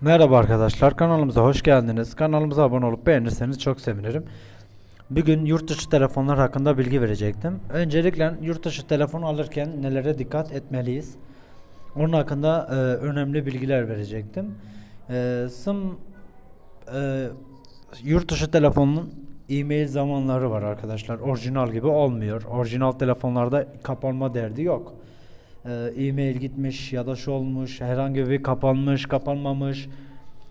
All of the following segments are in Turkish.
Merhaba arkadaşlar kanalımıza hoş geldiniz. Kanalımıza abone olup beğenirseniz çok sevinirim. Bugün yurt dışı telefonlar hakkında bilgi verecektim. Öncelikle yurt dışı telefon alırken nelere dikkat etmeliyiz? Onun hakkında e, önemli bilgiler verecektim. E, SIM e, yurt dışı telefonun e-mail zamanları var arkadaşlar. Orijinal gibi olmuyor. Orijinal telefonlarda kapanma derdi yok. Ee, e-mail gitmiş ya da şu olmuş, herhangi bir kapanmış, kapanmamış.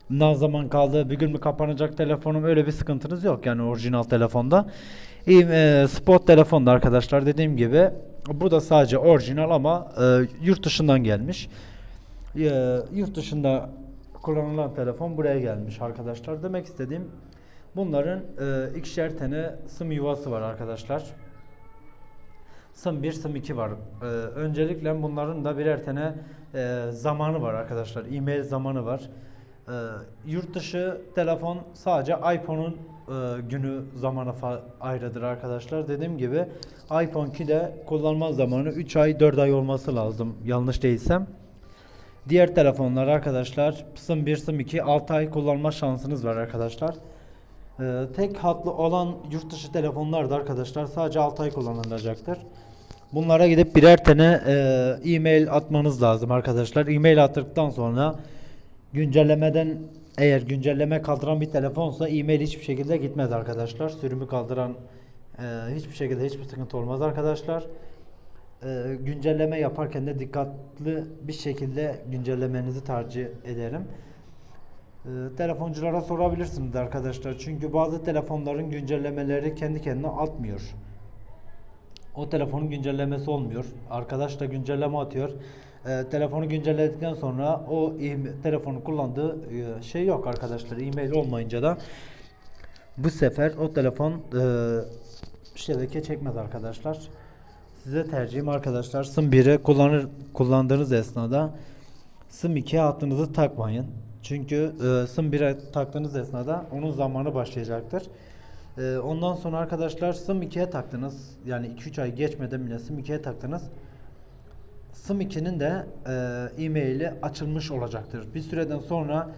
Ne zaman kaldı, bir gün mü kapanacak telefonum öyle bir sıkıntınız yok yani orijinal telefonda. E, spot telefonda arkadaşlar dediğim gibi bu da sadece orijinal ama e, yurt dışından gelmiş. E, yurt dışında kullanılan telefon buraya gelmiş arkadaşlar. Demek istediğim bunların e, ikişer tane sim yuvası var arkadaşlar. Sım 1, Sım 2 var. Ee, öncelikle bunların da birer tane e, zamanı var arkadaşlar. E-mail zamanı var. Ee, yurt dışı telefon sadece iPhone'un e, günü zamanı fa- ayrıdır arkadaşlar. Dediğim gibi iPhone 2'de kullanma zamanı 3 ay 4 ay olması lazım yanlış değilsem. Diğer telefonlar arkadaşlar Sım 1, Sım 2 6 ay kullanma şansınız var arkadaşlar. Ee, tek hatlı olan yurt dışı telefonlar da arkadaşlar sadece 6 ay kullanılacaktır. Bunlara gidip birer tane e, e-mail atmanız lazım arkadaşlar. E-mail attıktan sonra güncellemeden eğer güncelleme kaldıran bir telefonsa e-mail hiçbir şekilde gitmez arkadaşlar. Sürümü kaldıran e, hiçbir şekilde hiçbir sıkıntı olmaz arkadaşlar. E, güncelleme yaparken de dikkatli bir şekilde güncellemenizi tercih ederim. Ee, telefonculara sorabilirsiniz arkadaşlar. Çünkü bazı telefonların güncellemeleri kendi kendine atmıyor. O telefonun güncellemesi olmuyor. Arkadaş da güncelleme atıyor. Ee, telefonu güncelledikten sonra o e- telefonu kullandığı e, şey yok arkadaşlar. E-mail olmayınca da bu sefer o telefon e, şebeke çekmez arkadaşlar. Size tercihim arkadaşlar SIM 1'i kullanır kullandığınız esnada SIM 2'ye hattınızı takmayın. Çünkü e, SIM 1'e taktığınız esnada onun zamanı başlayacaktır. E, ondan sonra arkadaşlar SIM 2'ye taktınız. Yani 2-3 ay geçmeden bile SIM 2'ye taktınız. SIM 2'nin de e, e-maili açılmış olacaktır. Bir süreden sonra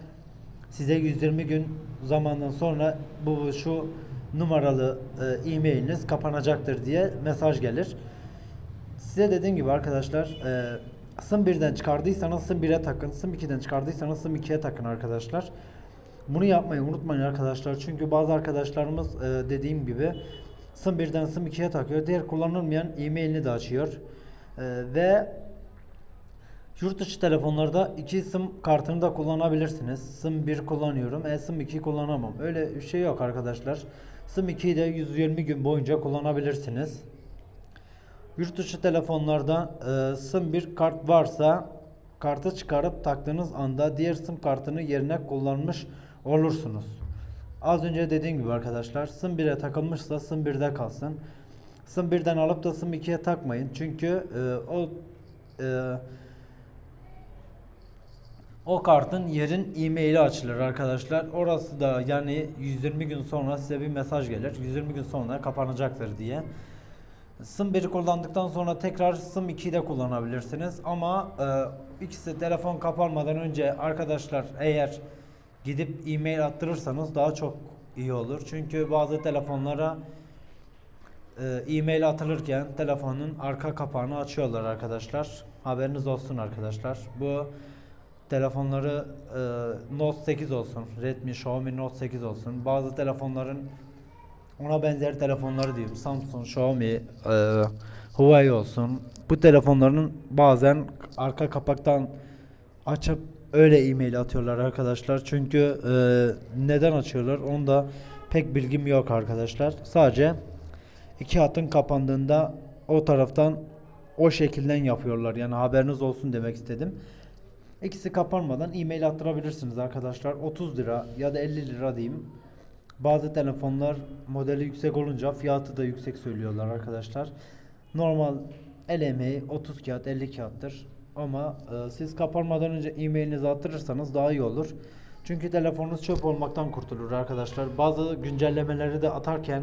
size 120 gün zamandan sonra bu şu numaralı e, e-mailiniz kapanacaktır diye mesaj gelir. Size dediğim gibi arkadaşlar e, SIM 1'den çıkardıysanız SIM 1'e takın. SIM 2'den çıkardıysanız SIM 2'ye takın arkadaşlar. Bunu yapmayı unutmayın arkadaşlar. Çünkü bazı arkadaşlarımız e, dediğim gibi SIM 1'den SIM 2'ye takıyor. Diğer kullanılmayan e-mailini de açıyor. E, ve Yurt dışı telefonlarda iki sim kartını da kullanabilirsiniz. Sim 1 kullanıyorum, e sim 2 kullanamam. Öyle bir şey yok arkadaşlar. Sim 2'yi de 120 gün boyunca kullanabilirsiniz. Yurt dışı telefonlarda e, sim 1 kart varsa kartı çıkarıp taktığınız anda diğer sim kartını yerine kullanmış olursunuz. Az önce dediğim gibi arkadaşlar sim 1'e takılmışsa sim 1'de kalsın. Sim 1'den alıp da sim 2'ye takmayın. Çünkü e, o e, o kartın yerin e-maili açılır arkadaşlar. Orası da yani 120 gün sonra size bir mesaj gelir. 120 gün sonra kapanacaktır diye. SIM 1'i kullandıktan sonra tekrar SIM 2'yi de kullanabilirsiniz. Ama e, ikisi telefon kapanmadan önce arkadaşlar eğer gidip e-mail attırırsanız daha çok iyi olur. Çünkü bazı telefonlara e, e-mail atılırken telefonun arka kapağını açıyorlar arkadaşlar. Haberiniz olsun arkadaşlar. Bu telefonları e, Note 8 olsun, Redmi, Xiaomi Note 8 olsun. Bazı telefonların ona benzer telefonları diyeyim. Samsung, Xiaomi, e, Huawei olsun. Bu telefonların bazen arka kapaktan açıp öyle e-mail atıyorlar arkadaşlar. Çünkü e, neden açıyorlar onu da pek bilgim yok arkadaşlar. Sadece iki hatın kapandığında o taraftan o şekilden yapıyorlar. Yani haberiniz olsun demek istedim. İkisi kapanmadan e-mail attırabilirsiniz arkadaşlar. 30 lira ya da 50 lira diyeyim. Bazı telefonlar modeli yüksek olunca fiyatı da yüksek söylüyorlar arkadaşlar. Normal el emeği 30 kağıt 50 kağıttır. Ama e, siz kapanmadan önce e-mailinizi attırırsanız daha iyi olur. Çünkü telefonunuz çöp olmaktan kurtulur arkadaşlar. Bazı güncellemeleri de atarken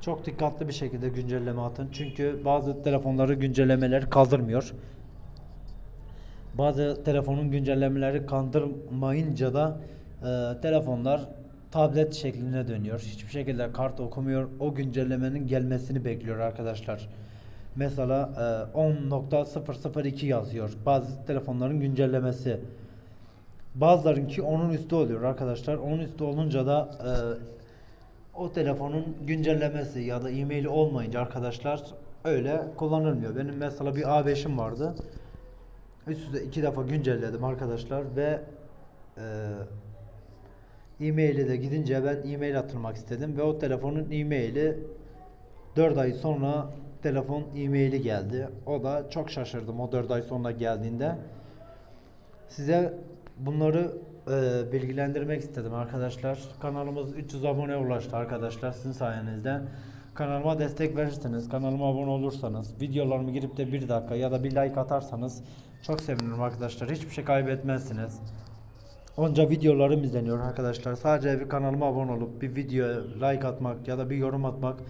çok dikkatli bir şekilde güncelleme atın. Çünkü bazı telefonları güncellemeler kaldırmıyor. bazı telefonun güncellemeleri kandırmayınca da e, telefonlar tablet şekline dönüyor. Hiçbir şekilde kart okumuyor. O güncellemenin gelmesini bekliyor arkadaşlar. Mesela e, 10.002 yazıyor. Bazı telefonların güncellemesi. Bazılarınki onun üstü oluyor arkadaşlar. Onun üstü olunca da e, o telefonun güncellemesi ya da e-maili olmayınca arkadaşlar öyle kullanılmıyor. Benim mesela bir A5'im vardı. Üst üste iki defa güncelledim arkadaşlar ve e, e-maili de gidince ben e-mail atılmak istedim ve o telefonun e-maili 4 ay sonra telefon e-maili geldi. O da çok şaşırdım o 4 ay sonra geldiğinde. Size bunları e, bilgilendirmek istedim arkadaşlar. Kanalımız 300 abone ulaştı arkadaşlar sizin sayenizde. Kanalıma destek verirseniz, kanalıma abone olursanız, videolarımı girip de bir dakika ya da bir like atarsanız çok sevinirim arkadaşlar. Hiçbir şey kaybetmezsiniz. Onca videolarım izleniyor arkadaşlar. Sadece bir kanalıma abone olup bir video like atmak ya da bir yorum atmak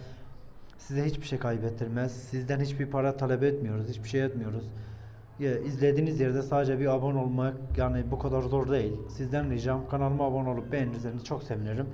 size hiçbir şey kaybettirmez. Sizden hiçbir para talep etmiyoruz. Hiçbir şey etmiyoruz. Ya, izlediğiniz yerde sadece bir abone olmak yani bu kadar zor değil. Sizden ricam kanalıma abone olup beğenirseniz çok sevinirim.